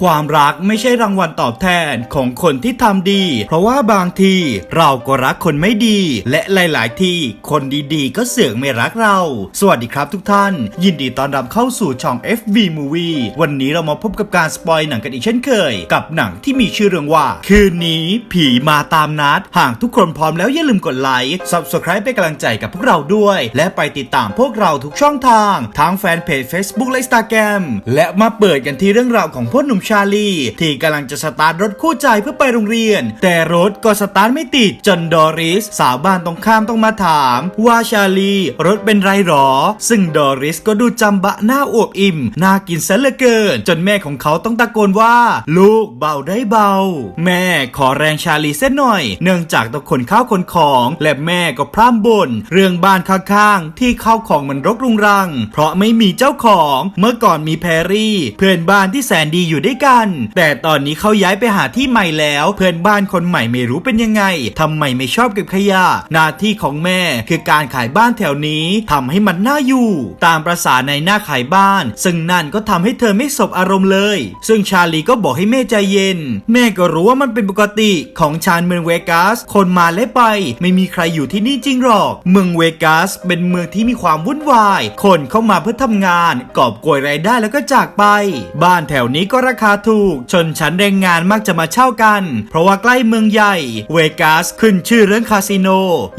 ความรักไม่ใช่รางวัลตอบแทนของคนที่ทำดี เพราะว่าบางทีเราก็รักคนไม่ดี และหลาย ๆ ที่คนดีๆ ก็เสือกไม่รักเรา สวัสดีครับทุกท่าน ยินดีต้อนรับเข้าสู่ช่อง FV Movie วันนี้เรามาพบกับการสปอยหนังกันอีกเช่นเคย กับหนังที่มีชื่อเรื่องว่า คืนนี้ผีมาตามนัด หากทุกคนพร้อมแล้วอย่าลืมกดไลค์ Subscribe เป็นกำลังใจกับพวกเราด้วย และไปติดตามพวกเราทุกช่องทางทั้งแฟนเพจ Facebook และ Instagram และมาเปิดกันที่เรื่องราวของพ่อหนุ่มชาลีที่กำลังจะสตาร์ทรถคู่ใจเพื่อไปโรงเรียน แต่รถก็สตาร์ทไม่ติดจนดอริส สาวบ้านตรงข้ามต้องมาถาม ว่าชาลี รถเป็นไรหรอ ซึ่งดอริสก็ดูจำบะหน้าอวบอิ่มน่ากินซะเหลือเกิน จนแม่ของเขาต้องตะโกนว่า ลูกเบาได้เบา แม่ขอแรงชาลีเส้นหน่อย เนื่องจากต้องขนข้าวขนของและแม่ก็พร่ำบ่นเรื่องบ้านข้างๆที่ข้าวของมันรกรุงรัง เพราะไม่มีเจ้าของเมื่อก่อนมีแพรรี่ เพื่อนบ้านที่แสนดีอยู่ด้วยกัน แต่ตอนนี้เขาย้ายไปหาที่ใหม่แล้ว เพื่อนบ้านคนใหม่ไม่รู้เป็นยังไงทำไมไม่ชอบเก็บขยะ หน้าที่ของแม่คือการขายบ้านแถวนี้ทำให้มันน่าอยู่ ตามประษาในหน้าขายบ้าน ซึ่งนั่นก็ทำให้เธอไม่สบอารมณ์เลย ซึ่งชาลีก็บอกให้แม่ใจเย็น แม่ก็รู้ว่ามันเป็นปกติของชานเมืองเวกัส คนมาและไป ไม่มีใครอยู่ที่นี่จริงหรอก เมืองเวกัสเป็นเมืองที่มีความวุ่นวาย คนเข้ามาเพื่อทำงาน กอบโกยรายได้แล้วก็จากไป บ้านแถวนี้ก็ราคาถูก ชนชั้นแรงงานมักจะมาเช่ากัน เพราะว่าใกล้เมืองใหญ่ เวกัสขึ้นชื่อเรื่องคาสิโน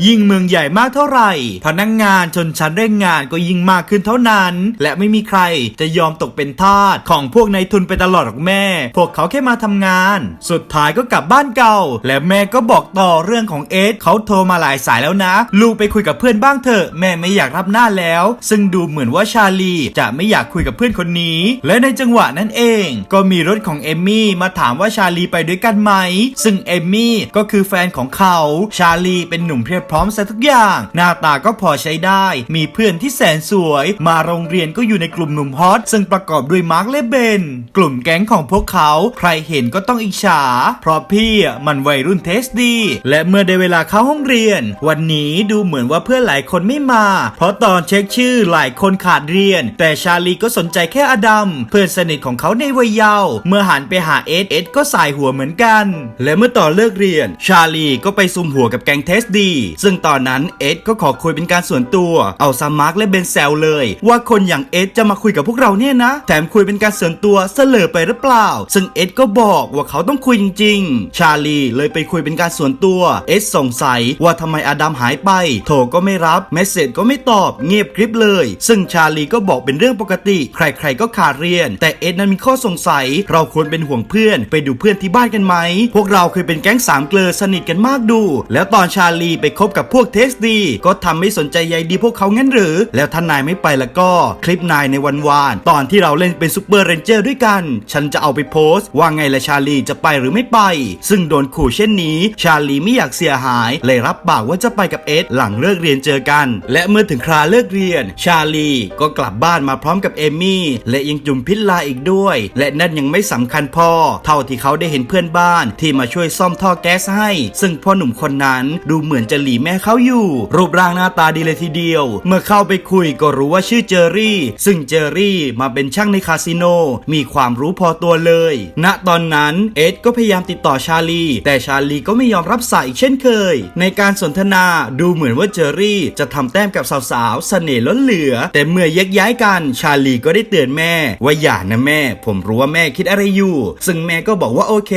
ยิ่งเมืองใหญ่มากเท่าไหร่ พนักงานชนชั้นแรงงานก็ยิ่งมากขึ้นเท่านั้น และไม่มีใครจะยอมตกเป็นทาสของพวกนายทุนไปตลอดหรอกแม่ พวกเขาแค่มาทำงาน สุดท้ายก็กลับบ้านเก่า และแม่ก็บอกต่อเรื่องของเอสเขาโทรมาหลายสายแล้วนะ ลูกไปคุยกับเพื่อนบ้างเถอะแม่ไม่อยากรับหน้าแล้ว ซึ่งดูเหมือนว่าชาลีจะไม่อยากคุยกับเพื่อนคนนี้ และในจังหวะนั้นเองก็มีรถของเอมมี่มาถามว่าชาลีไปด้วยกันไหม ซึ่งเอมมี่ก็คือแฟนของเขา ชาลีเป็นหนุ่มเพียบพร้อมซะทุกอย่าง หน้าตาก็พอใช้ได้ มีเพื่อนที่แสนสวย มาโรงเรียนก็อยู่ในกลุ่มหนุ่มฮอตซึ่งประกอบด้วยมาร์คและเบน กลุ่มแก๊งของพวกเขาใครเห็นก็ต้องอิจฉา เพราะพี่อะมันวัยรุ่นเทสดี และเมื่อได้เวลาเข้าห้องเรียน วันนี้ดูเหมือนว่าเพื่อนหลายคนไม่มา เพราะตอนเช็คชื่อหลายคนขาดเรียน แต่ชาลีก็สนใจแค่อดัมเพื่อนสนิทของเขาในวัยเยาว์เมื่อหันไปหาเอสเอสก็สายหัวเหมือนกัน และเมื่อต่อเลิกเรียน ชาลีก็ไปซุมหัวกับแก๊งเทสดี ซึ่งตอนนั้นเอสก็ขอคุยเป็นการส่วนตัว เอาซามาร์กและเบนแซลเลย ว่าคนอย่างเอสจะมาคุยกับพวกเราเนี่ยนะ แถมคุยเป็นการส่วนตัวเสลอไปหรือเปล่า ซึ่งเอสก็บอกว่าเขาต้องคุยจริง ๆ ชาลีเลยไปคุยเป็นการส่วนตัวเอสสงสัยว่าทำไมอดัมหายไป โทรก็ไม่รับเมสเซจก็ไม่ตอบเงียบกริบเลย ซึ่งชาลีก็บอกเป็นเรื่องปกติ ใครๆก็ขาดเรียน แต่เอสนั้นมีข้อสงสัยเราควรเป็นห่วงเพื่อน ไปดูเพื่อนที่บ้านกันไหม พวกเราเคยเป็นแก๊งสามเกลอสนิทกันมากดู แล้วตอนชาลีไปคบกับพวกเทสดี ก็ทำไม่สนใจใยดีพวกเขางั้นหรือ แล้วถ้านายไม่ไปแล้วก็คลิปนายในวันวาน ตอนที่เราเล่นเป็นซูเปอร์เรนเจอร์ด้วยกัน ฉันจะเอาไปโพสต์ ว่าไงละชาลีจะไปหรือไม่ไป ซึ่งโดนขู่เช่นนี้ ชาลีไม่อยากเสียหาย เลยรับปากว่าจะไปกับเอสหลังเลิกเรียนเจอกัน และเมื่อถึงคราเลิกเรียน ชาลีก็กลับบ้านมาพร้อมกับเอมี่และยังจุ่มพิษลาอีกด้วย และนั่นยังไม่สำคัญพอ เท่าที่เขาได้เห็นเพื่อนบ้านที่มาช่วยซ่อมท่อแก๊สให้ ซึ่งพ่อหนุ่มคนนั้นดูเหมือนจะหลีแม่เขาอยู่ รูปร่างหน้าตาดีเลยทีเดียว เมื่อเข้าไปคุยก็รู้ว่าชื่อเจอรี่ ซึ่งเจอรี่มาเป็นช่างในคาสิโน มีความรู้พอตัวเลย ณตอนนั้นเอ็ดก็พยายามติดต่อชาลี แต่ชาลีก็ไม่ยอมรับสายอีกเช่นเคย ในการสนทนาดูเหมือนว่าเจอรี่จะทำแต้มกับสาวๆเสน่ห์ล้นเหลือ แต่เมื่อแยกย้ายกันชาลีก็ได้เตือนแม่ว่าอย่านะแม่ ผมรู้ว่าแม่คิดอะไรอยู่ ซึ่งแม่ก็บอกว่าโอเค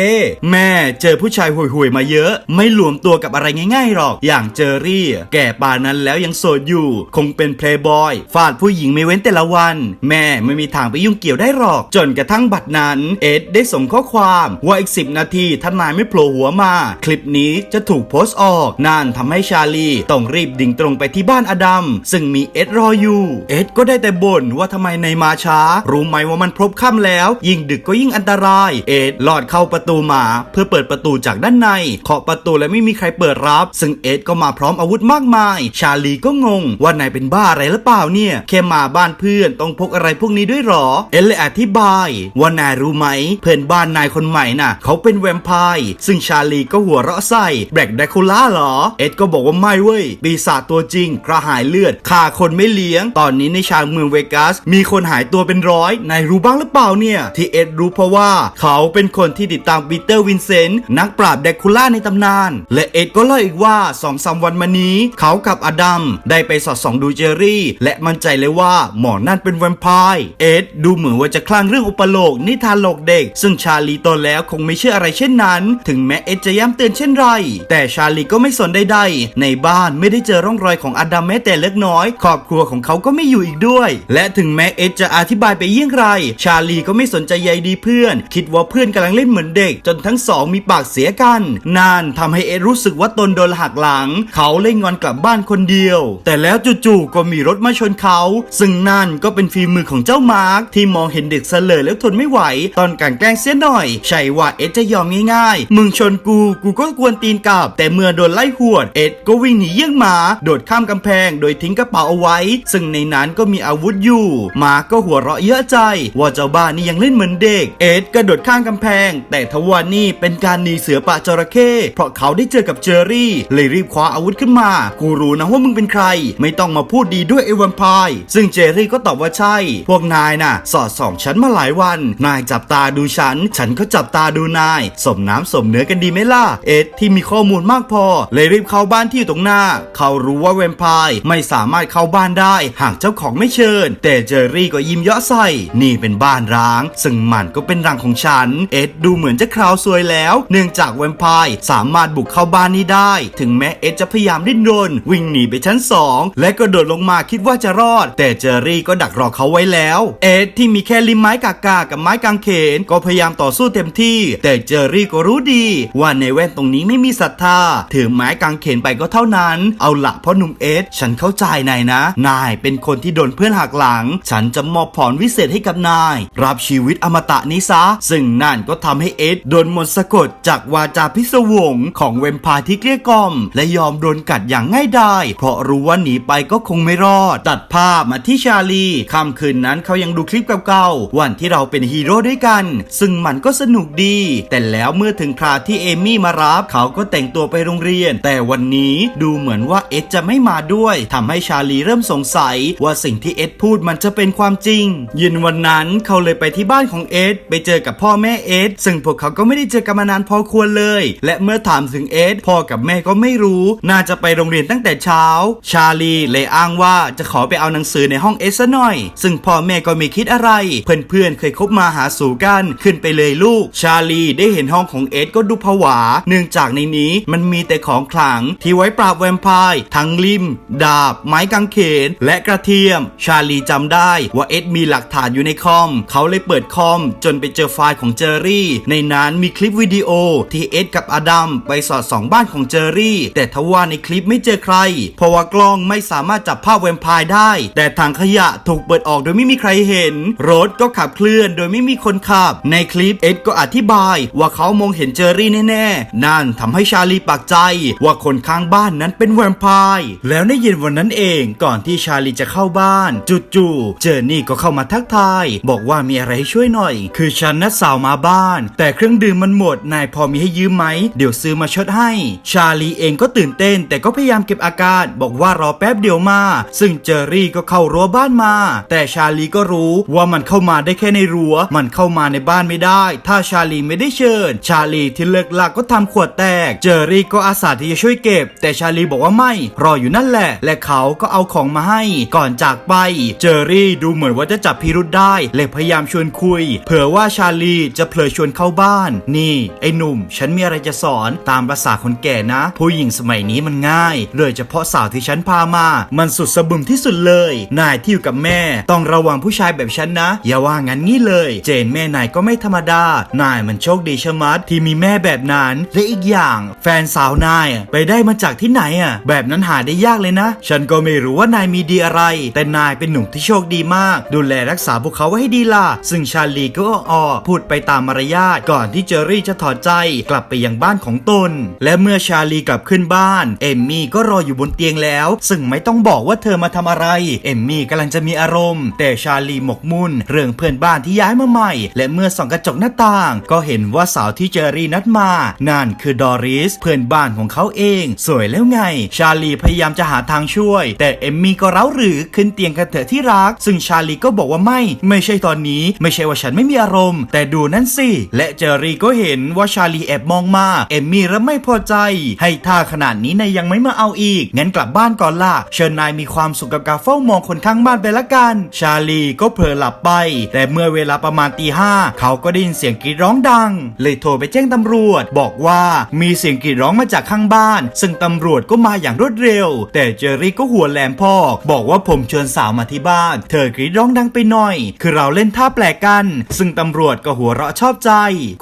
แม่เจอผู้ชายห่วยๆมาเยอะ ไม่หลวมตัวกับอะไรง่ายๆหรอก อย่างเจอรี่ แก่ป่านนั้นแล้วยังโสดอยู่ คงเป็นเพลย์บอยฟาดผู้หญิงไม่เว้นแต่ละวัน แม่ไม่มีทางไปยุ่งเกี่ยวได้หรอก จนกระทั่งบัดนั้น เอ็ดได้ส่งข้อความว่าอีก10นาทีถ้านายไม่โผล่หัวมา คลิปนี้จะถูกโพสต์ออกนั่นทำให้ชาลีต้องรีบดิ่งตรงไปที่บ้านอดัมซึ่งมีเอ็ดรออยู่ เอ็ดก็ได้แต่บ่นว่าทำไมนายมาช้า รู้ไหมว่ามันพบค่ำแล้ว ยิ่งดึกก็ยิ่งอันตราย เอ็ดลอดเข้าประตูมาเพื่อเปิดประตูจากด้านในเคาะประตูและไม่มีใครเปิดรับ ซึ่งเอ็ดก็มาพร้อมอาวุธมากมาย ชาลีก็งงว่านายเป็นบ้าอะไรหรือเปล่าเนี่ยแค่มาบ้านเพื่อนต้องพกอะไรพวกนี้ด้วยหรอ เอ็ดเลยอธิบายว่านายรู้ไหม เพื่อนบ้านนายคนใหม่น่ะ เขาเป็นแวมไพร์ซึ่งชาลีก็หัวเราะใส่แบล็กแดคูล่าเหรอ เอ็ดก็บอกว่าไม่เว้ยปีศาจตัวจริง กระหายเลือดฆ่าคนไม่เลี้ยง ตอนนี้ในชาวเมืองเวกัสมีคนหายตัวเป็นร้อยนายรู้บ้างหรือเปล่าเนี่ยที่เอ็ดรู้เพราะว่า เขาเป็นคนที่ติดตามปีเตอร์วินเซนต์นักปราบแดกคูล่าในตำนาน และเอ็ดก็เล่าอีกว่าสองสามวันมานี้ เขากับอดัมได้ไปสอดส่องดูเจอรี่ และมั่นใจเลยว่าหมอนั่นเป็นแวมไพร์เอ็ดดูเหมือนว่าจะคลั่งเรื่องอุปโลกนิทานหลอกเด็ก ซึ่งชาลีโตแล้วคงไม่เชื่ออะไรเช่นนั้น ถึงแม้เอ็ดจะย้ำเตือนเช่นไร แต่ชาลีก็ไม่สนใดๆในบ้านไม่ได้เจอร่องรอยของอดัมแม้แต่เล็กน้อย ครอบครัวของเขาก็ไม่อยู่อีกด้วย และถึงแม้เอ็ดจะอธิบายไปเยี่ยงไร ชาลีก็ไม่สนใจใยดีเพื่อน คิดว่าเพื่อนกำลังเล่นเหมือนเด็ก จนทั้งสองมีปากเสียกันนั่นทำให้เอรู้สึกว่าตนโดนหักหลัง เขาเลยงอนกลับบ้านคนเดียว แต่แล้วจู่ๆก็มีรถมาชนเขา ซึ่งนั่นก็เป็นฝีมือของเจ้ามาร์คที่มองเห็นเด็กเสลอแล้วทนไม่ไหว ตอนกลันแกล้งเสียหน่อยใช่ว่าเอจะยอมง่ายๆ มึงชนกูกูก็กวนตีนกลับ แต่เมื่อโดนไล่หวดเอ็ดก็วิ่งหนีเยี่ยงหมา โดดข้ามกำแพง โดยทิ้งกระเป๋าเอาไว้ ซึ่งในนั้นก็มีอาวุธอยู่ มาร์คก็หัวเราะเยอะใจ ว่าเจ้าบ้านนี่ยังเล่นเหมือนเด็ก เอ็ดกระโดดข้ามกำแพง แต่ทว่านี่เป็นการหนีเสือป่าจระเข้เพราะเขาได้เจอกับเจอรี่ เลยรีบคว้าอาวุธขึ้นมา กูรู้นะว่ามึงเป็นใคร ไม่ต้องมาพูดดีด้วยไอ้วมไพร์ซึ่งเจอรี่ก็ตอบว่าใช่ พวกนายน่ะ สอดส่องฉันมาหลายวัน นายจับตาดูฉัน ฉันก็จับตาดูนาย สมน้ำสมเนื้อกันดีไหมล่ะ เอ็ดที่มีข้อมูลมากพอ เลยรีบเข้าบ้านที่อยู่ตรงหน้า เขารู้ว่าแวมไพร์ไม่สามารถเข้าบ้านได้ หากเจ้าของไม่เชิญ แต่เจอรี่ก็ยิ้มเยาะใส่ นี่เป็นบ้านร้าง ซึ่งมันก็เป็นรังของฉัน เอ็ดดูเหมือนจะคราวซวยแล้ว เนื่องจากแวมไพร์สามารถบุกเข้าบ้านนี้ได้ ถึงแม้เอ็ดจะพยายามดิ้นรน วิ่งหนีไปชั้นสองและก็โดดลงมาคิดว่าจะรอด แต่เจอรี่ก็ดักรอเขาไว้แล้ว เอ็ดที่มีแค่ลิมไม้กากากับไม้กางเขน ก็พยายามต่อสู้เต็มที่ แต่เจอรี่ก็รู้ดี ว่าในแว่นตรงนี้ไม่มีศรัทธาถือไม้กางเขนไปก็เท่านั้น เอาละพ่อหนุ่มเอ็ดฉันเข้าใจนายนะ นายเป็นคนที่โดนเพื่อนหักหลัง ฉันจะมอบพรวิเศษให้กับนาย รับชีวิตอมตะนี้ซะ ซึ่งนั่นก็ทำให้เอ็ดโดนมนต์สะกดจากวาจาพิศวงของเวมพร์ที่เกลี้ยกล่อม และยอมโดนกัดอย่างง่ายดายเพราะรู้ว่าหนีไปก็คงไม่รอด ตัดภาพมาที่ชาลีค่ำคืนนั้นเขายังดูคลิปเก่าๆวันที่เราเป็นฮีโร่ด้วยกัน ซึ่งมันก็สนุกดี แต่แล้วเมื่อถึงคราที่เอมี่มารับเขาก็แต่งตัวไปโรงเรียน แต่วันนี้ดูเหมือนว่าเอ็ดจะไม่มาด้วยทำให้ชาลีเริ่มสงสัยว่าสิ่งที่เอ็ดพูดมันจะเป็นความจริง เย็นวันนั้นเขาเลยไปที่บ้านของเอ็ดไปเจอกับพ่อแม่เอ็ดซึ่งพวกเขาก็ไม่ได้เจอกันมานานพอควรเลย และเมื่อถามถึงเอ็ดพ่อกับแม่ก็ไม่รู้ น่าจะไปโรงเรียนตั้งแต่เช้า ชาลีเลยอ้างว่าจะขอไปเอาหนังสือในห้องเอสซะหน่อย ซึ่งพ่อแม่ก็ไม่คิดอะไร เพื่อนๆเคยคบมาหาสู่กันขึ้นไปเลยลูก ชาลีได้เห็นห้องของเอ็ดก็ดูผวา เนื่องจากในนี้มันมีแต่ของขลังที่ไว้ปราบแวมไพร์ทั้งลิม ดาบ ไม้กางเขน และกระเทียม ชาลีจำได้ว่าเอ็ดมีหลักฐานอยู่ในคอม เขาเลยเปิดคอมจนไปเจอไฟล์ของเจอรี่ ในนั้นมีคลิปวิดีโอที่เอ็ดกับอดัมไปสอดส่องบ้านของเจอรี่ แต่ทว่าในคลิปไม่เจอใคร เพราะว่ากล้องไม่สามารถจับภาพแวมไพร์ได้ แต่ถังขยะถูกเปิดออกโดยไม่มีใครเห็น รถก็ขับเคลื่อนโดยไม่มีคนขับ ในคลิปเอ็ดก็อธิบายว่าเขามองเห็นเจอรี่แน่ๆ นั่นทำให้ชาลีปักใจว่าคนข้างบ้านนั้นเป็นแวมไพร์แล้วในเย็นวันนั้นเองก่อนที่ชาลีจะเข้าบ้าน จู่ๆเจอนี่ก็เข้ามาทักทาย บอกว่ามีอะไรให้ช่วยหน่อยคือฉันนัดสาวมาบ้าน แต่เครื่องดื่มมันหมด นายพอมีให้ยืมไหม เดี๋ยวซื้อมาชดให้ ชาลีเองก็ตื่นเต้น แต่ก็พยายามเก็บอาการ บอกว่ารอแป๊บเดียวมา ซึ่งเจอรี่ก็เข้ารั้วบ้านมา แต่ชาลีก็รู้ว่ามันเข้ามาได้แค่ในรั้ว มันเข้ามาในบ้านไม่ได้ ถ้าชาลีไม่ได้เชิญ ชาลีที่เลิกลากก็ทำขวดแตก เจอรี่ก็อาสาที่จะช่วยเก็บ แต่ชาลีบอกว่าไม่ รออยู่นั่นแหละ และเขาก็เอาของมาให้ ก่อนจากไป เจอรี่ดูเหมือนว่าจะจับพิรุธได้ เลยพยายามชวนคุยเผื่อว่าชาลีจะเผลอชวนเข้าบ้าน นี่ ไอ้หนุ่ม ฉันมีอะไรจะสอนตามภาษาคนแก่นะ ผู้หญิงสมัยนี้มันง่าย โดยเฉพาะสาวที่ฉันพามา มันสุดสะบึมที่สุดเลย นายที่อยู่กับแม่ ต้องระวังผู้ชายแบบฉันนะ อย่าว่างั้นงี้เลย เจนแม่นายก็ไม่ธรรมดา นายมันโชคดีชะมัดที่มีแม่แบบนั้นและอีกอย่าง แฟนสาวนายอะไปได้มาจากที่ไหนอะ แบบนั้นหาได้ยากเลยนะ ฉันก็ไม่รู้ว่านายมีดีอะไร แต่นายเป็นหนุ่มที่โชคดีมาก ดูแลรักษาพวกเขาไว้ให้ดีล่ะ ซึ่งชาลีก็อ้อพูดไปตามมารยาทก่อนที่เจอรี่จะถอดใจกลับไปยังบ้านของตน และเมื่อชาลีกลับขึ้นบ้าน เอมมี่ก็รออยู่บนเตียงแล้ว ซึ่งไม่ต้องบอกว่าเธอมาทำอะไร เอมมี่กำลังจะมีอารมณ์ แต่ชาลีหมกมุ่น เรื่องเพื่อนบ้านที่ย้ายมาใหม่ และเมื่อส่องกระจกหน้าต่าง ก็เห็นว่าสาวที่เจอรี่นัดมา นั่นคือดอริสเพื่อนบ้านของเขาเอง สวยแล้วไง ชาลีพยายามจะหาทางช่วย แต่เอมมี่ก็เร้าหรือขึ้นเตียงกันเถอะที่รัก ซึ่งชาลีก็บอกว่าไม่ ไม่ใช่ตอนนี้ ไม่ใช่ว่าฉันนไม่มีอารมณ์ แต่ดูนั่นสิ และเจอรี่ก็เห็นว่าชาลีแอบมองมา เอมมี่เริ่มไม่พอใจ ให้ท่าขนาดนี้นายยังไม่มาเอาอีก งั้นกลับบ้านก่อนล่ะ เชิญนายมีความสุขกับการเฝ้ามองคนข้างบ้านไปละกัน ชาลีก็เผลอหลับไป แต่เมื่อเวลาประมาณตีห้าเขาก็ได้ยินเสียงกรีดร้องดัง เลยโทรไปแจ้งตำรวจ บอกว่ามีเสียงกรีดร้องมาจากข้างบ้าน ซึ่งตำรวจก็มาอย่างรวดเร็ว แต่เจอรี่ก็หัวแหลมพอก บอกว่าผมเชิญสาวมาที่บ้าน เธอกรีดร้องดังไปหน่อย คือเราเล่นท่าแปลกกันซึ่งตำรวจก็หัวเราะชอบใจ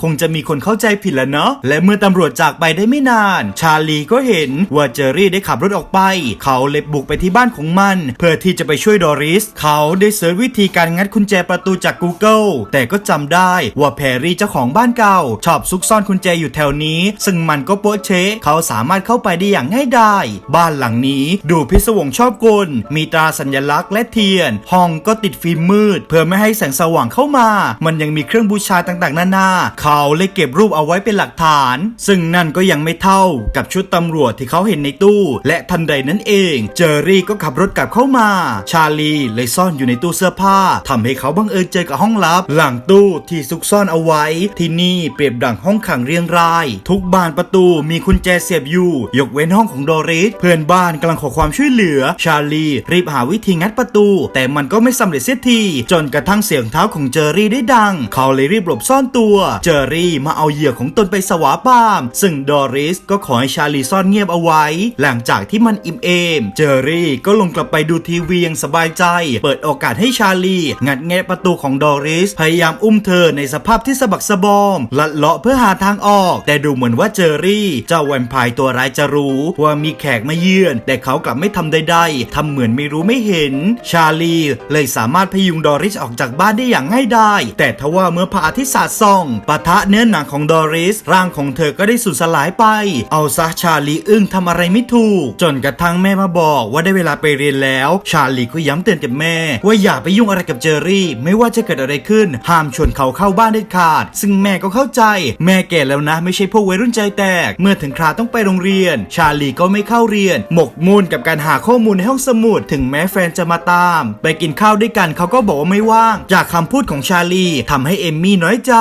คงจะมีคนเข้าใจผิดแล้วเนาะและเมื่อตำรวจจากไปได้ไม่นาน ชาลีก็เห็นว่าเจอรี่ได้ขับรถออกไป เขาเลยบุกไปที่บ้านของมัน เพื่อที่จะไปช่วยดอริส เขาได้เสิร์ชวิธีการงัดกุญแจประตูจาก Google แต่ก็จำได้ว่าแพรรี่เจ้าของบ้านเก่า ชอบซุกซ่อนกุญแจอยู่แถวนี้ ซึ่งมันก็โป๊ะเชะเขาสามารถเข้าไปได้อย่างง่ายดายบ้านหลังนี้ดูพิศวงชอบกล มีตราสัญลักษณ์และเทียน ห้องก็ติดฟิล์มมืด เพื่อไม่ให้แสงสว่างเข้ามามันยังมีเครื่องบูชาต่างๆ นานา เขาเลยเก็บรูปเอาไว้เป็นหลักฐาน ซึ่งนั่นก็ยังไม่เท่ากับชุดตำรวจที่เขาเห็นในตู้ และทันใดนั้นเอง เจอรี่ก็ขับรถกลับเข้ามา ชาลีเลยซ่อนอยู่ในตู้เสื้อผ้าทำให้เขาบังเอิญเจอกับห้องลับ หลังตู้ที่ซุกซ่อนเอาไว้ ที่นี่เปรียบดังห้องขังเรียงราย ทุกบานประตูมีกุญแจเสียบอยู่ ยกเว้นห้องของดอริสเพื่อนบ้านกำลังขอความช่วยเหลือ ชาลีรีบหาวิธีงัดประตู แต่มันก็ไม่สำเร็จเสียทีจนกระทั่งเสียงเท้าของเจอรี่ได้ดัง เขาเลยรีบหลบซ่อนตัว เจอรี่มาเอาเหยื่อของตนไปสวาปาม ซึ่งดอริสก็ขอให้ชาลีซ่อนเงียบเอาไว้ หลังจากที่มันอิ่มเอม เจอรี่ก็ลงกลับไปดูทีวีอย่างสบายใจ เปิดโอกาสให้ชาลี งัดแงะประตูของดอริส พยายามอุ้มเธอในสภาพที่สะบักสะบอม ลัดเลาะเพื่อหาทางออก แต่ดูเหมือนว่าเจอรี่ เจ้าแวมไพร์ตัวร้ายจะรู้ ว่ามีแขกมาเยือน แต่เขากลับไม่ทำใดๆทำเหมือนไม่รู้ไม่เห็น ชาลีเลยสามารถพยุงดอริสออกจากบ้านได้อย่างง่ายดายแต่ทว่าเมื่อพระอาทิตย์สาดส่องปะทะเนื้อหนังของดอริส ร่างของเธอก็ได้สูญสลายไป เอาซะชาลีอึ้งทำอะไรไม่ถูก จนกระทั่งแม่มาบอกว่าได้เวลาไปเรียนแล้ว ชาลีก็ย้ำเตือนกับแม่ ว่าอย่าไปยุ่งอะไรกับเจอรี่ ไม่ว่าจะเกิดอะไรขึ้น ห้ามชวนเขาเข้าบ้านเด็ดขาด ซึ่งแม่ก็เข้าใจ แม่แก่แล้วนะ ไม่ใช่พวกวัยรุ่นใจแตก เมื่อถึงคราต้องไปโรงเรียน ชาลีก็ไม่เข้าเรียน หมกมุ่นกับการหาข้อมูลในห้องสมุด ถึงแม้แฟนจะมาตาม ไปกินข้าวด้วยกันเขาก็บอกว่าไม่ว่าง จากคำพูดของชาลีทำให้เอมมี่น้อยใจ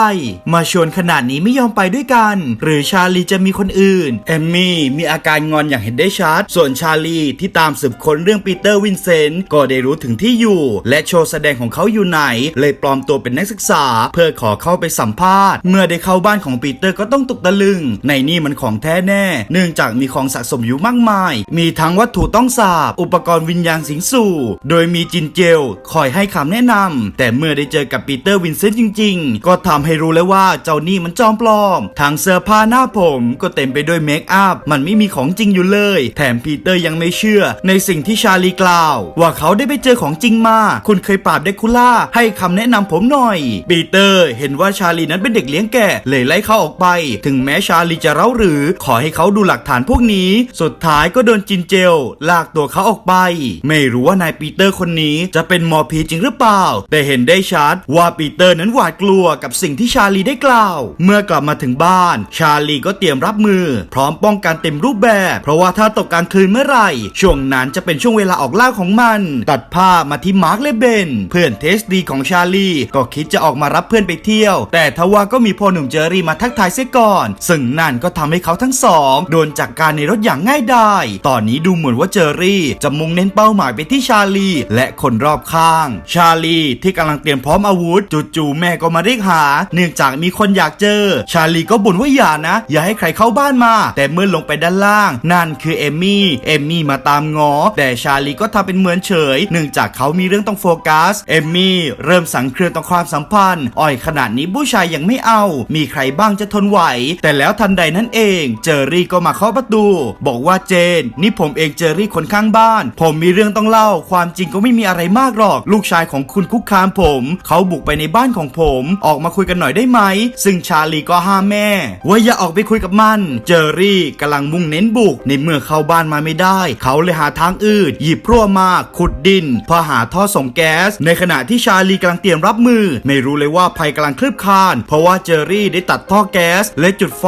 มาชวนขนาดนี้ไม่ยอมไปด้วยกัน หรือชาลีจะมีคนอื่น เอมมี่มีอาการงอนอย่างเห็นได้ชัด ส่วนชาลีที่ตามสืบค้นเรื่องปีเตอร์วินเซนต์ก็ได้รู้ถึงที่อยู่ และโชว์แสดงของเขาอยู่ไหน เลยปลอมตัวเป็นนักศึกษา เพื่อขอเข้าไปสัมภาษณ์ เมื่อได้เข้าบ้านของปีเตอร์ก็ต้องตกตะลึง ในนี่มันของแท้แน่ เนื่องจากมีของสะสมอยู่มากมาย มีทั้งวัตถุต้องสาบ อุปกรณ์วิญญาณสิงสู่ โดยมีจินเจลคอยให้คำแนะนำแต่เมื่อได้เจอกับปีเตอร์วินเซนต์จริง ๆ ก็ทำให้รู้แล้วว่าเจ้านี่มันจอมปลอมทั้งเสื้อผ้าหน้าผมก็เต็มไปด้วยเมคอัพมันไม่มีของจริงอยู่เลย แถมปีเตอร์ยังไม่เชื่อ ในสิ่งที่ชาลีกล่าว ว่าเขาได้ไปเจอของจริงมา คุณเคยปราบเดคูล่าให้คำแนะนำผมหน่อย ปีเตอร์เห็นว่าชาลีนั้นเป็นเด็กเลี้ยงแกะเลยไล่เขาออกไป ถึงแม้ชาลีจะเร้าหรือ ขอให้เขาดูหลักฐานพวกนี้ สุดท้ายก็โดนจินเจล ลากตัวเขาออกไป ไม่รู้ว่านายปีเตอร์คนนี้จะเป็นหมอผีจริงหรือเปล่า แต่เห็นได้ชัดว่าปีเตอร์นั้นหวาดกลัวกับสิ่งที่ชาลีได้กล่าว เมื่อกลับมาถึงบ้าน ชาลีก็เตรียมรับมือ พร้อมป้องกันเต็มรูปแบบ เพราะว่าถ้าตกกลางคืนเมื่อไหร่ ช่วงนั้นจะเป็นช่วงเวลาออกล่าของมัน ตัดภาพมาที่มาร์คและเบน เพื่อนเทสดีของชาลีก็คิดจะออกมารับเพื่อนไปเที่ยว แต่ทว่าก็มีพ่อหนุ่มเจอรี่มาทักทายเสียก่อน ซึ่งนั่นก็ทำให้เขาทั้งสองโดนจัดกการในรถอย่างง่ายดายตอนนี้ดูเหมือนว่าเจอรี่จะมุ่งเน้นเป้าหมายไปที่ชาลี และคนรอบข้าง ชาลีที่กำลังเตรียมพร้อมอาวุธจู่ๆแม่ก็มาเรียกหา เนื่องจากมีคนอยากเจอ ชาลีก็บ่นว่าอย่านะ อย่าให้ใครเข้าบ้านมา แต่เมื่อลงไปด้านล่าง นั่นคือเอมมี่เอมมี่มาตามงอแต่ชาลีก็ทำเป็นเหมือนเฉย เนื่องจากเขามีเรื่องต้องโฟกัสเอมมี่เริ่มสังเครือต่อความสัมพันธ์ อ่อยขนาดนี้ผู้ชายยังไม่เอา มีใครบ้างจะทนไหว แต่แล้วทันใดนั้นเอง เจอรี่ก็มาเคาะประตู บอกว่าเจน นี่ผมเองเจอรี่คนข้างบ้าน ผมมีเรื่องต้องเล่า ความจริงก็ไม่มีอะไรมากหรอก ลูกชายของคุณคุกคามผม เขาบุกไปในบ้านของผม ออกมาคุยกันหน่อยได้ไหม ซึ่งชาลีก็ห้ามแม่ ว่าอย่าออกไปคุยกับมัน เจอรี่กำลังมุ่งเน้นบุก ในเมื่อเข้าบ้านมาไม่ได้ เขาเลยหาทางอื่น หยิบพรั่วมาขุดดินเพื่อหาท่อส่งแก๊ส ในขณะที่ชาลีกำลังเตรียมรับมือ ไม่รู้เลยว่าภัยกำลังคลืบคลาน เพราะว่าเจอรี่ได้ตัดท่อแก๊ส และจุดไฟ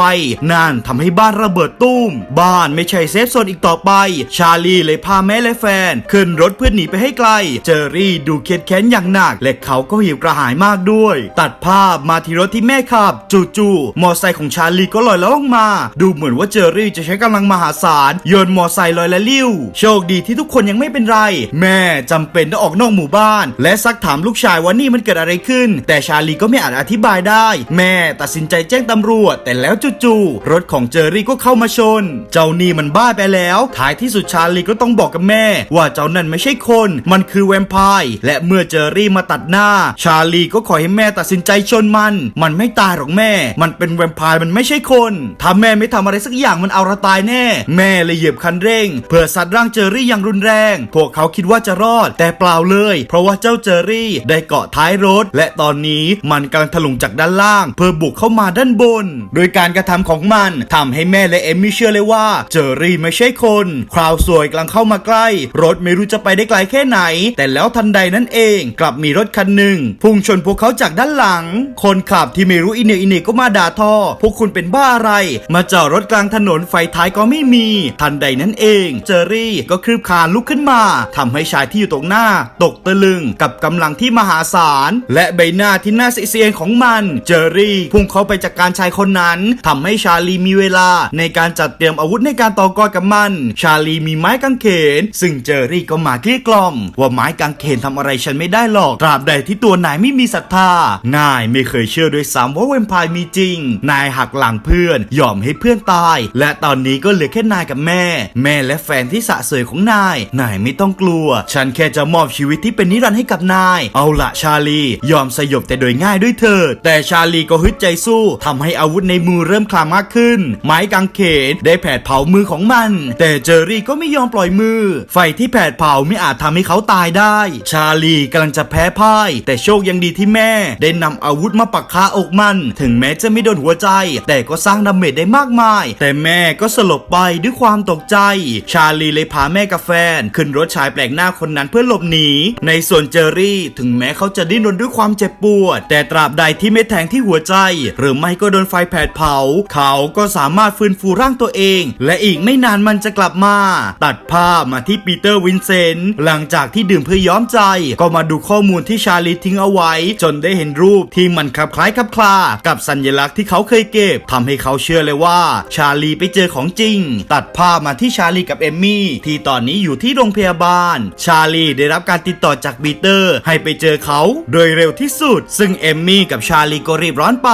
นั่นทำให้บ้านระเบิดตุ้ม บ้านไม่ใช่เซฟโซนอีกต่อไป ชาลีเลยพาแม่และแฟน ขึ้นรถเพื่อหนีไปให้ไกล เจอรี่ดูเครียดแค้นอย่างหนัก และเขาก็หิวกระหายมากด้วย ตัดภาพมาที่รถที่แม่ขับ จู่ๆมอไซค์ของชาลีก็ลอยล้วออกมา ดูเหมือนว่าเจอรี่จะใช้กำลังมหาศาลโยนมอไซค์ลอยและลิ้ว โชคดีที่ทุกคนยังไม่เป็นไร แม่จำเป็นต้องออกนอกหมู่บ้าน และซักถามลูกชายว่านี่มันเกิดอะไรขึ้น แต่ชาลีก็ไม่อาจอธิบายได้ แม่ตัดสินใจแจ้งตำรวจ แต่แล้วจู่ๆรถของเจอรี่ก็เข้ามาชน เจ้านี่มันบ้าไปแล้ว ท้ายที่สุดชาลีก็ต้องบอกกับแม่ ว่าเจ้านั่นไม่ใช่คน มันคือแวมไพร์และเมื่อเจอรี่มาตัดหน้า ชาลีก็ขอให้แม่ตัดสินใจชนมัน มันไม่ตายหรอกแม่ มันเป็นแวมไพร์มันไม่ใช่คน ถ้าแม่ไม่ทำอะไรสักอย่างมันเอาเราตายแน่ แม่เลยเหยียบคันเร่ง เพื่อซัดร่างเจอรี่อย่างรุนแรง พวกเขาคิดว่าจะรอด แต่เปล่าเลย เพราะว่าเจ้าเจอรี่ได้เกาะท้ายรถ และตอนนี้มันกำลังถลุงจากด้านล่าง เพื่อบุกเข้ามาด้านบน โดยการกระทำของมันทำให้แม่และเอมมี่เชื่อเลยว่า เจอรี่ไม่ใช่คน คราวสวยกำลังเข้ามาใกล้ รถไม่รู้จะไปได้ไกลแค่ไหน แต่แล้วทันใดนั้นเอง กลับมีรถคันหนึ่งพุ่งชนพวกเขาจากด้านหลัง คนขับที่ไม่รู้อินเนอินเนก็มาด่าทอ พวกคุณเป็นบ้าอะไร มาจอดรถกลางถนนไฟท้ายก็ไม่มี ทันใดนั้นเอง เจอรี่ก็คืบคานลุกขึ้นมาทำให้ชายที่อยู่ตรงหน้า ตกตะลึงกับกำลังที่มหาศาล และใบหน้าที่น่าเสียนของมัน เจอรี่พุ่งเข้าไปจากการชายคนนั้นทำให้ชาลีมีเวลา ในการจัดเตรียมอาวุธในการต่อกรกับมัน ชาลีมีไม้กางเขน ซึ่งเจอรี่ก็มาเกลี้ยกล่อม ว่าไม้กางเขนทำอะไรฉันไม่ได้หรอกตราบใดที่ตัวนายไม่มีศรัทธา นายไม่เคยเชื่อด้วยซ้ำว่าแวมไพร์มีจริง นายหักหลังเพื่อน ยอมให้เพื่อนตาย และตอนนี้ก็เหลือแค่นายกับแม่ แม่และแฟนที่สะเสยของนาย นายไม่ต้องกลัว ฉันแค่จะมอบชีวิตที่เป็นนิรันดร์ให้กับนาย เอาละชาลี ยอมสยบแต่โดยง่ายด้วยเถิด แต่ชาลีก็ฮึดใจสู้ทำให้อาวุธในมือเริ่มคลามมากขึ้น ไม้กางเขนได้แผดเผามือของมัน แต่เจอรี่ก็ไม่ยอมปล่อยมือ ไฟที่แผดเผาไม่อาจทำให้เขาตายได้ ชาลีกำลังจะแพ้พ่าย แต่โชคยังดีที่แม่ ได้นำอาวุธมาปักคาอกมัน ถึงแม้จะไม่โดนหัวใจ แต่ก็สร้างดาเมจได้มากมาย แต่แม่ก็สลบไปด้วยความตกใจ ชาลีเลยพาแม่กับแฟน ขึ้นรถชายแปลกหน้าคนนั้นเพื่อหลบหนี ในส่วนเจอรี่ถึงแม้เขาจะดิ้นรนด้วยความเจ็บปวด แต่ตราบใดที่ไม่แทงที่หัวใจ หรือไม่ก็โดนไฟแผดเผา เขาก็สามารถฟื้นฟูร่างตัวเอง และอีกไม่นานมันจะกลับมา ตัดภาพมาที่ปีเตอร์วินเซนต์หลังจากที่ดื่มเพื่อย้อมใจ ก็มาดูข้อมูลที่ชาลีทิ้งเอาไว้จนได้เห็นรูปที่มันคลับคล้ายคลับคลา กับสัญลักษณ์ที่เขาเคยเก็บทำให้เขาเชื่อเลยว่า ชาลีไปเจอของจริง ตัดภาพมาที่ชาลีกับเอมมี่ที่ตอนนี้อยู่ที่โรงพยาบาล ชาลีได้รับการติดต่อจากปีเตอร์ ให้ไปเจอเขาโดยเร็วที่สุด ซึ่งเอมมี่กับชาลีก็รีบร้อนไป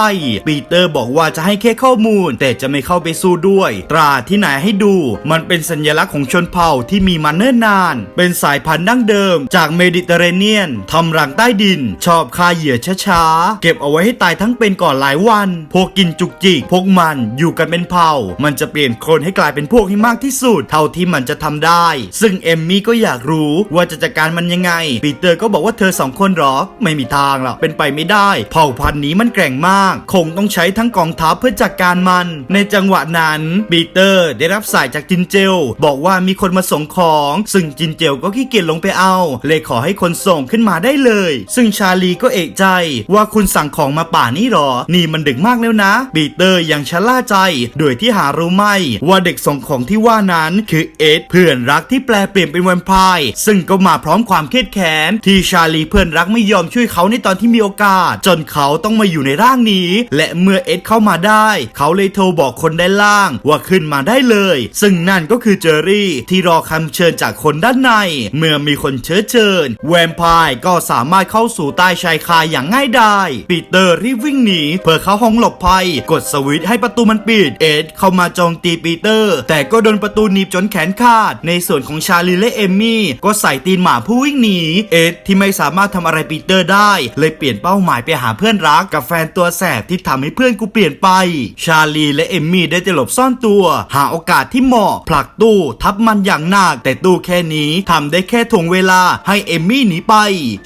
ปีเตอร์บอกว่าจะให้แค่ข้อมูล แต่จะไม่เข้าไปสู้ด้วย ตราที่ไหนให้ดู มันเป็นสัญลักษณ์ของชนเผ่าที่มีมาเนิ่นนาน เป็นสายพันธุ์ดั้งเดิม จากเมดิเตอร์เรเนียนทำรังใต้ดิน ชอบฆ่าาเหยื่อช้าๆ เก็บเอาไว้ให้ตายทั้งเป็นก่อนหลายวัน พวกกินจุกจิก พวกมันอยู่กันเป็นเผ่า มันจะเปลี่ยนคนให้กลายเป็นพวกให้มากที่สุด เท่าที่มันจะทำได้ ซึ่งเอมมี่ก็อยากรู้ว่าจะจัดการมันยังไง ปีเตอร์ก็บอกว่าเธอสองคนหรอ ไม่มีทางหรอก เป็นไปไม่ได้ เผ่าพันธุ์นี้มันแกร่งมาก คงต้องใช้ทั้งกองทัพเพื่อจัดการมัน ในจังหวะนั้นปีเตอร์ได้รับสายจากจินเจล บอกว่ามีคนมาส่งของ ซึ่งจินเจลก็ขี้เกียจลงไปเอา เลยขอให้คนส่งขึ้นมาได้เลย ซึ่งชาลีก็เอกใจ ว่าคุณสั่งของมาป่านี้หรอ นี่มันดึกมากแล้วนะ ปีเตอร์ยังชะล่าใจ โดยที่หารู้ไม่ ว่าเด็กส่งของที่ว่านั้นคือเอ็ดเพื่อนรักที่แปลเปลี่ยนเป็นแวมไพร์ซึ่งก็มาพร้อมความเครียดแค้นที่ชาลีเพื่อนรักไม่ยอมช่วยเขาในตอนที่มีโอกาส จนเขาต้องมาอยู่ในร่างนี้ และเมื่อเอ็ดเข้ามาได้ เขาเลยโทรบอกคนด้านล่าง ว่าขึ้นมาได้เลย ซึ่งนั่นก็คือเจอรี่ที่รอคำเชิญจากคนด้านใน เมื่อมีคนเชื้อเชิญ แวมไพร์ก็สามารถเข้าสู่ใต้ชายคาอย่างง่ายดายปีเตอร์รีบวิ่งหนีเพื่อเข้าห้องหลบภัย กดสวิตช์ให้ประตูมันปิด เอ็ดเข้ามาโจมตีปีเตอร์ แต่ก็โดนประตูหนีบจนแขนขาด ในส่วนของชาลีและเอมมี่ ก็ใส่ตีนหมาผู้วิ่งหนี เอ็ดที่ไม่สามารถทำอะไรปีเตอร์ได้ เลยเปลี่ยนเป้าหมายไปหาเพื่อนรักกับแฟนตัวแสบที่ทำให้เพื่อนกูเปลี่ยนไป ชาลีและเอมมี่ได้จะหลบซ่อนตัว หาโอกาสที่เหมาะผลักตู้ทับมันอย่างหนักแต่ตู้แค่นี้ทำได้แค่ถ่วงเวลาให้เอมมี่หนีไป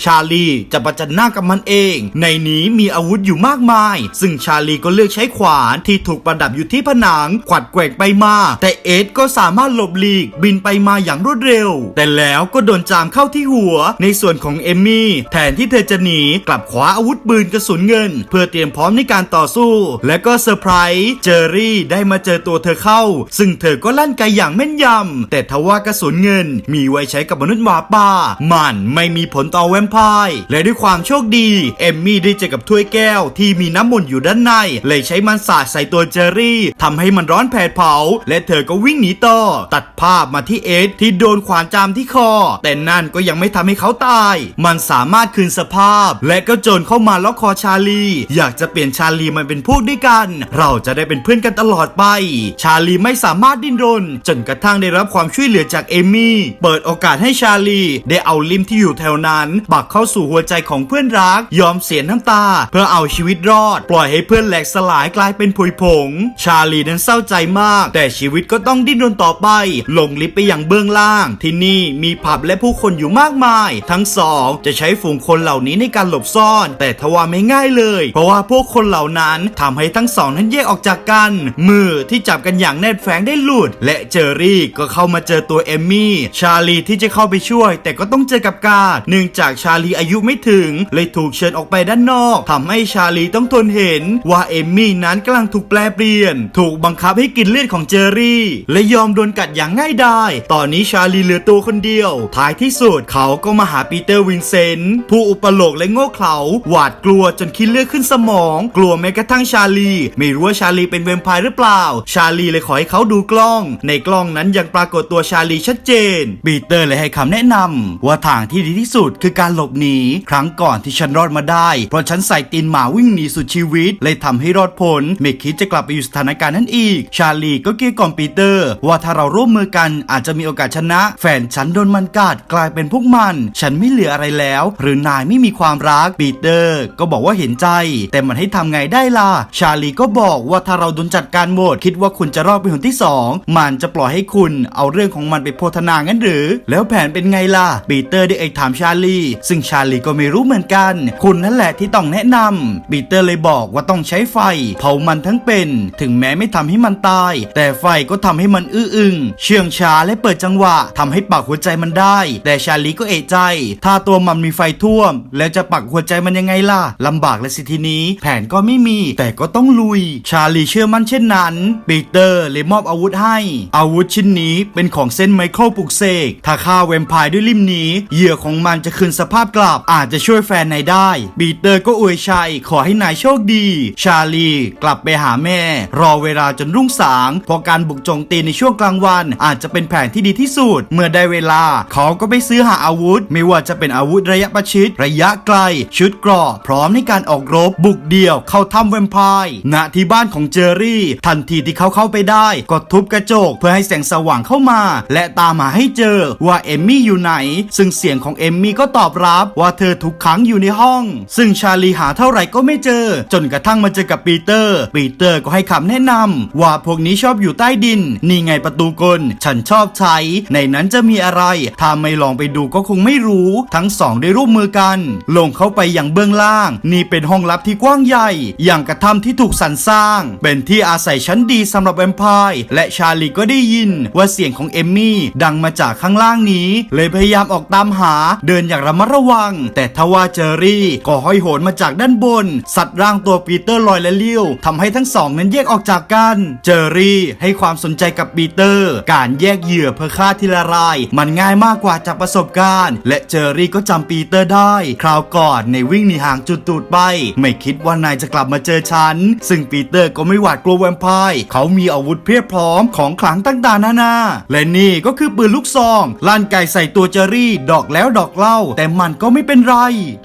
ชาลีจะประจันหน้ากับมันเอง ในนี้มีอาวุธอยู่มากมาย ซึ่งชาลีก็เลือกใช้ขวานที่ถูกประดับอยู่ที่ผนังขวัดแกว่งไปมา แต่เอ็ดก็สามารถหลบหลีกบินไปมาอย่างรวดเร็ว แต่แล้วก็โดนจามเข้าที่หัว ในส่วนของเอมมี่ แทนที่เธอจะหนีกลับคว้าอาวุธปืนกระสุนเงิน เพื่อเตรียมพร้อมในการต่อสู้ และก็เซอร์ไพรส์เจอรี่ได้มาเจอตัวเธอเข้า ซึ่งเธอก็ลั่นไกอย่างแม่นยำแต่ทว่ากระสุนเงิน มีไว้ใช้กับมนุษย์หมาป่า มันไม่มีผลต่อแวมไพร์และด้วยความโชคดีดีเอมมี่ได้เจอกับถ้วยแก้วที่มีน้ำมนต์อยู่ด้านใน เลยใช้มันสาดใส่ตัวเจอรี่ทำให้มันร้อนแผดเผา และเธอก็วิ่งหนีต่อ ตัดภาพมาที่เอสที่โดนขวานจามที่คอ แต่นั่นก็ยังไม่ทำให้เขาตาย มันสามารถคืนสภาพ และก็โจรเข้ามาล็อกคอชาลี อยากจะเปลี่ยนชาลีมันเป็นพวกด้วยกัน เราจะได้เป็นเพื่อนกันตลอดไป ชาลีไม่สามารถดิ้นรน จนกระทั่งได้รับความช่วยเหลือจากเอมี่ เปิดโอกาสให้ชาลี ได้เอาลิมที่อยู่แถวนั้นปักเข้าสู่หัวใจของเพื่อนรักยอมเสียน้ำตา เพื่อเอาชีวิตรอด ปล่อยให้เพื่อนแหลกสลายกลายเป็นผุยผง ชาลีนั้นเศร้าใจมาก แต่ชีวิตก็ต้องดิ้นรนต่อไป ลงลิฟต์ไปอย่างเบื้องล่าง ที่นี่มีผับและผู้คนอยู่มากมาย ทั้งสองจะใช้ฝูงคนเหล่านี้ในการหลบซ่อน แต่ทว่าไม่ง่ายเลย เพราะว่าพวกคนเหล่านั้นทำให้ทั้งสองนั้นแยกออกจากกัน มือที่จับกันอย่างแนบแฝงได้หลุด และเจอรี่ก็เข้ามาเจอตัวเอมมี่ ชาลีที่จะเข้าไปช่วย แต่ก็ต้องเจอกับการเนื่องจากชาลีอายุไม่ถึงเลยถูกูกเชิญออกไปด้านนอกทำให้ชาลีต้องทนเห็นว่าเอมมี่นั้นกำลังถูกแปลเปลี่ยน ถูกบังคับให้กินเลือดของเจอรี่ และยอมโดนกัดอย่างง่ายดายตอนนี้ชาลีเหลือตัวคนเดียว ท้ายที่สุดเขาก็มาหาปีเตอร์วินเซนต์ผู้อุปโลกและโง่เขลาหวาดกลัวจนคิดเลือดขึ้นสมอง กลัวแม้กระทั่งชาลี ไม่รู้ว่าชาลีเป็นแวมไพร์หรือเปล่า ชาลีเลยขอให้เขาดูกล้อง ในกล้องนั้นยังปรากฏตัวชาลีชัดเจนปีเตอร์เลยให้คำแนะนำว่าทางที่ดีที่สุดคือการหลบหนีครั้งก่อนที่ฉันรอดมาได้ เพราะฉันใส่ตีนหมาวิ่งหนีสุดชีวิต เลยทำให้รอดพ้นไม่คิดจะกลับไปอยู่สถานการณ์นั้นอีก ชาลีก็เกลี้ยกล่อมปีเตอร์ ว่าถ้าเราร่วมมือกันอาจจะมีโอกาสชนะ แฟนฉันโดนมันกัดกลายเป็นพวกมัน ฉันไม่เหลืออะไรแล้ว หรือนายไม่มีความรักปีเตอร์ ก็บอกว่าเห็นใจ แต่มันให้ทำไงได้ล่ะชาลีก็บอกว่าถ้าเราโดนจัดการหมดคิดว่าคุณจะรอดเป็นคนที่สองมันจะปล่อยให้คุณเอาเรื่องของมันไปโพธนางั้นหรือ แล้วแผนเป็นไงล่ะปีเตอร์ได้เอ่ยถามชาลี ซึ่งชาลีก็ไม่รู้เหมือนกันคุณนั่นแหละที่ต้องแนะนำปีเตอร์เลยบอกว่าต้องใช้ไฟ เผามันทั้งเป็น ถึงแม้ไม่ทำให้มันตาย แต่ไฟก็ทำให้มันอื้ออึงเชื่องช้าและเปิดจังหวะทำให้ปักหัวใจมันได้ แต่ชาลีก็เอะใจ ถ้าตัวมันมีไฟท่วม แล้วจะปักหัวใจมันยังไงล่ะลำบากและสิทีนี้ แผนก็ไม่มี แต่ก็ต้องลุย ชาลีเชื่อมั่นเช่นนั้นปีเตอร์เลยมอบอาวุธให้ อาวุธชิ้นนี้เป็นของเส้นไมเคิลปลุกเสกถ้าฆ่าแวมไพร์ด้วยลิมนี้เหยื่อของมันจะคืนสภาพกลับอาจจะช่วยแฟนในายได้ ปีเตอร์ก็อวยชัย ขอให้นายโชคดี ชาลีกลับไปหาแม่ รอเวลาจนรุ่งสาง เพราะการบุกโจมตีในช่วงกลางวัน อาจจะเป็นแผนที่ดีที่สุด เมื่อได้เวลา เขาก็ไปซื้อหาอาวุธ ไม่ว่าจะเป็นอาวุธระยะประชิด ระยะไกล ชุดเกราะพร้อมในการออกรบ บุกเดี่ยว เข้าถ้ำแวมไพร์ณที่บ้านของเจอรี่ ทันทีที่เขาเข้าไปได้ ก็ทุบกระจก เพื่อให้แสงสว่างเข้ามา และตามหาให้เจอว่าเอมมี่อยู่ไหน ซึ่งเสียงของเอมมี่ก็ตอบรับว่าเธอถูกขังอยู่ในห้อง ซึ่งชาลีหาเท่าไหร่ก็ไม่เจอ จนกระทั่งมาเจอกับปีเตอร์ ปีเตอร์ก็ให้คำแนะนำว่าพวกนี้ชอบอยู่ใต้ดิน นี่ไงประตูกล ฉันชอบใช้ ในนั้นจะมีอะไร ถ้าไม่ลองไปดูก็คงไม่รู้ ทั้งสองได้ร่วมมือกัน ลงเข้าไปอย่างเบื้องล่าง นี่เป็นห้องลับที่กว้างใหญ่ อย่างกระท่ำที่ถูกสรรสร้าง เป็นที่อาศัยชั้นดีสำหรับแวมไพร์และชาลีก็ได้ยิน ว่าเสียงของเอมมี่ดังมาจากข้างล่างนี้ เลยพยายามออกตามหา เดินอย่างระมัดระวัง แต่ทว่าเจอรี่ก็ห้อยโหนมาจากด้านบน สัตว์ร่างตัวปีเตอร์ลอยและเลี้ยวทำให้ทั้งสองนั้นแยกออกจากกัน เจอรี่ให้ความสนใจกับปีเตอร์ การแยกเหยื่อเพื่อฆ่าทีละราย มันง่ายมากกว่าจากประสบการณ์ และเจอรี่ก็จำปีเตอร์ได้ คราวก่อนในวิ่งหนีห่างจุดตูดไป ไม่คิดว่านายจะกลับมาเจอฉัน ซึ่งปีเตอร์ก็ไม่หวาดกลัวแวมไพร์เขามีอาวุธเพียบพร้อมของขลังต่างๆนานา และนี่ก็คือปืนลูกซองลั่นไกใส่ตัวเจอรี่ ดอกแล้วดอกเล่า แต่มันก็ไม่เป็นไร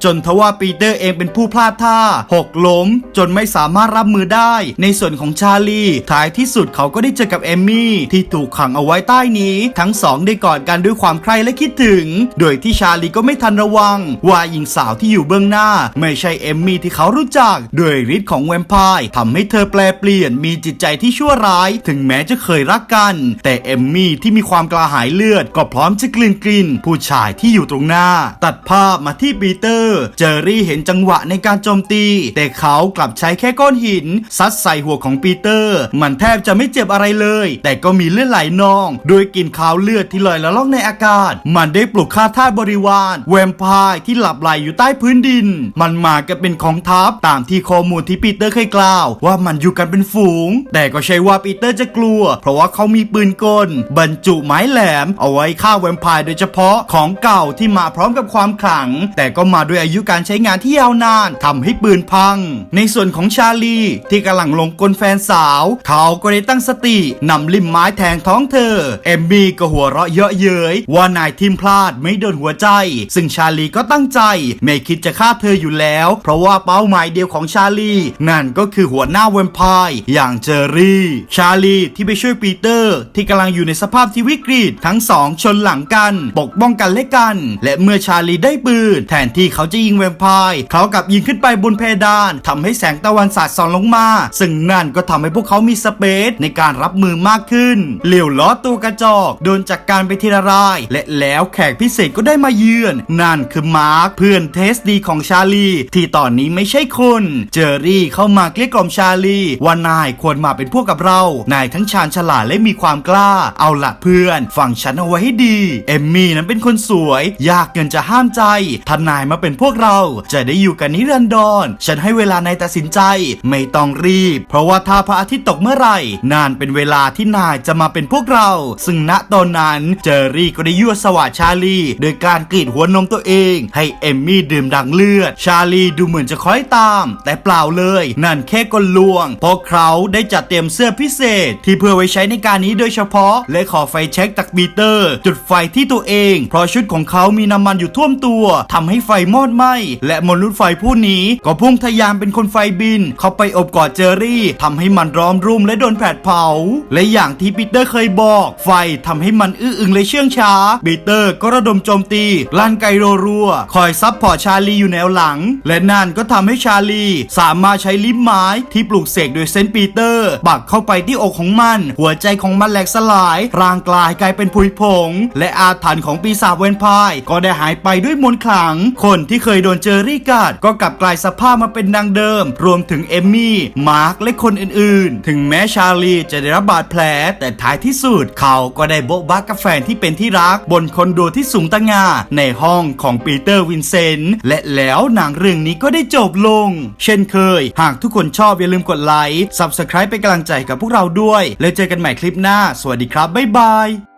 จนทว่าปีเตอร์เองเป็นผู้พลาดท่าหกล้ม จนไม่สามารถรับมือได้ ในส่วนของชาลีท้ายที่สุดเขาก็ได้เจอกับเอมมี่ที่ถูกขังเอาไว้ใต้นี้ ทั้งสองได้กอดกันด้วยความใคร่และคิดถึง โดยที่ชาลีก็ไม่ทันระวัง ว่าหญิงสาวที่อยู่เบื้องหน้า ไม่ใช่เอมมี่ที่เขารู้จัก โดยฤทธิ์ของแวมไพร์ทำให้เธอแปลเปลี่ยนมีจิตใจที่ชั่วร้าย ถึงแม้จะเคยรักกัน แต่เอมมี่ที่มีความกระหายเลือด ก็พร้อมจะกลืนกลินผู้ชายที่อยู่ตรงหน้า ตัดภาพมาที่ปีเตอร์เจอรี่เห็นจังหวะในการโจมตี แต่เขากลับใช้แค่ก้อนหิน ซัดใส่หัวของปีเตอร์ มันแทบจะไม่เจ็บอะไรเลย แต่ก็มีเลือดไหลนอง โดยกลิ่นคาวเลือดที่ลอยละล่องในอากาศ มันได้ปลุกฆ่าทาสบริวารแวมไพร์ที่หลับไหลอยู่ใต้พื้นดิน มันมากันเป็นของทัพตามที่ข้อมูลที่ปีเตอร์เคยกล่าว ว่ามันอยู่กันเป็นฝูง แต่ก็ใช่ว่าปีเตอร์จะกลัว เพราะว่าเขามีปืนกล บรรจุไม้แหลม เอาไว้ฆ่าแวมไพร์โดยเฉพาะของเก่าที่มาพร้อมกับความขลัง แต่ก็มาด้วยอายุการใช้งานที่ยาวนานทำให้ปืนพัง ในส่วนของชาลีที่กำลังลงกลแฟนสาว เขาก็ได้ตั้งสตินำลิมไม้แทงท้องเธอ เอมมี่ก็หัวเราะเยาะเย้ยว่านายทิมพลาดไม่โดนหัวใจ ซึ่งชาลีก็ตั้งใจไม่คิดจะฆ่าเธออยู่แล้ว เพราะว่าเป้าหมายเดียวของชาลีนั่นก็คือหัวหน้าแวมไพร์อย่างเจอรี่ ชาลีที่ไปช่วยปีเตอร์ ที่กำลังอยู่ในสภาพที่วิกฤตทั้งสองชนหลังกัน ปกป้องกันและกัน และเมื่อชาลีได้ปืน แทนที่เขาจะยิงแวมไพร์เขากับยิงขึ้นไปบนเพดานทำให้แสงตะวันสาดส่องลงมา ซึ่งนั่นก็ทำให้พวกเขามีสเปซในการรับมือมากขึ้น เหลียวล้อตัวกระจอกโดนจัดกการไปทีละราย และแล้วแขกพิเศษก็ได้มาเยือน นั่นคือมาร์คเพื่อนเทสดีของชาลี ที่ตอนนี้ไม่ใช่คน เจอรี่เข้ามาเกลี้ยกล่อมชาลี ว่านายควรมาเป็นพวกกับเรา นายทั้งชาญฉลาดและมีความกล้า เอาละเพื่อนฟังฉันเอาไว้ให้ดี เอมมี่นั้นเป็นคนสวย ยากเกินจะห้ามใจถ้านายมาเป็นพวกเราจะได้อยู่กันนิรันดร ฉันให้เวลานายตัดสินใจ ไม่ต้องรีบ เพราะว่าถ้าพระอาทิตย์ตกเมื่อไหร่ นานเป็นเวลาที่นายจะมาเป็นพวกเรา ซึ่งณตอนนั้นเจอรี่ก็ได้ยั่วสวาดชาลีโดยการกรีดหัวนมตัวเอง ให้เอมมี่ดื่มดังเลือด ชาลีดูเหมือนจะคล้อยตาม แต่เปล่าเลย นั่นแค่กลลวง เพราะเขาได้จัดเตรียมเสื้อพิเศษ ที่เพื่อไว้ใช้ในการนี้โดยเฉพาะ และขอไฟเช็คจากปีเตอร์ จุดไฟที่ตัวเอง เพราะชุดของเขามีน้ำมันอยู่ท่วมตัวทำให้ไฟมอดไหมและมนุษย์ไฟผู้นี้ก็พุ่งทะยานเป็นคนไฟบิน เข้าไปอบกอดเจอรี่ทำให้มันร้อมรุ่มและโดนแผดเผา และอย่างที่ปีเตอร์เคยบอก ไฟทำให้มันอื้ออึงและเชื่องช้าปีเตอร์ก็ระดมโจมตีลั่นไกโรรัว คอยซับพอร์ชาลีอยู่แนวหลัง และนั่นก็ทำให้ชาลีสามารถใช้ลิ้มไม้ที่ปลูกเสกโดยเซนต์ปีเตอร์ปักเข้าไปที่อกของมัน หัวใจของมันแหลกสลาย ร่างกลายกลายเป็นผุยผง และอาถรรพ์ของปีศาจเวนพายก็ได้หายไปด้วยมนต์ขลัง คนที่เคยโดนเจอรี่กัดก็กลับกลายสภาพมาเป็นดังเดิม รวมถึงเอมมี่ มาร์คและคนอื่นๆ ถึงแม้ชาลีจะได้รับบาดแผล แต่ท้ายที่สุดเขาก็ได้โบ๊ะบ้ากับแฟนที่เป็นที่รัก บนคอนโดที่สูงตั้งงาในห้องของปีเตอร์วินเซนต์และแล้วหนังเรื่องนี้ก็ได้จบลง เช่นเคย หากทุกคนชอบอย่าลืมกดไลค์ Subscribe เป็นกำลังใจกับพวกเราด้วย แล้วเจอกันใหม่คลิปหน้า สวัสดีครับ บ๊ายบาย